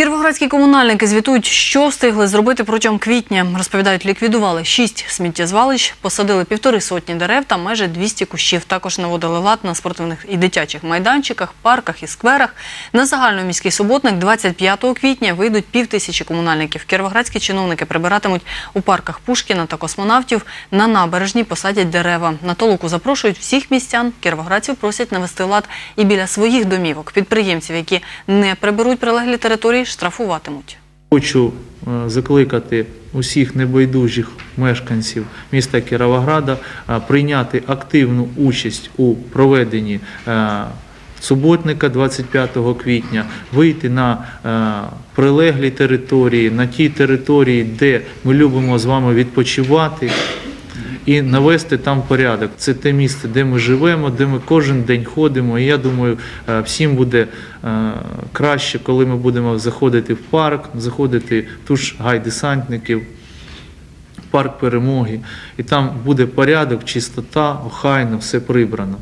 Кіровоградські комунальники звітують, що встигли зробити протягом квітня. Розповідають, ліквідували шість сміттєзвалищ, посадили півтори сотні дерев та майже 200 кущів. Також наводили лад на спортивних і дитячих майданчиках, парках і скверах. На загальноміський суботник 25 квітня вийдуть півтисячі комунальників. Кіровоградські чиновники прибиратимуть у парках Пушкіна та космонавтів. На набережні посадять дерева. На толоку запрошують всіх містян. Кіровоградців просять навести лад і біля своїх домівок. Підприємців, які не приберуть прилеглі території, штрафуватимуть. Хочу е, закликати усіх небайдужих мешканців міста Кіровограда е, прийняти активну участь у проведенні е, суботника 25 квітня, вийти на прилеглі території, на ті території, де ми любимо з вами відпочивати. І навести там порядок. Це те місце, де ми живемо, де ми кожен день ходимо. І я думаю, е, всім буде е, краще, коли ми будемо заходити в парк, заходити ту ж гай десантників, парк перемоги. І там буде порядок, чистота, охайно, все прибрано.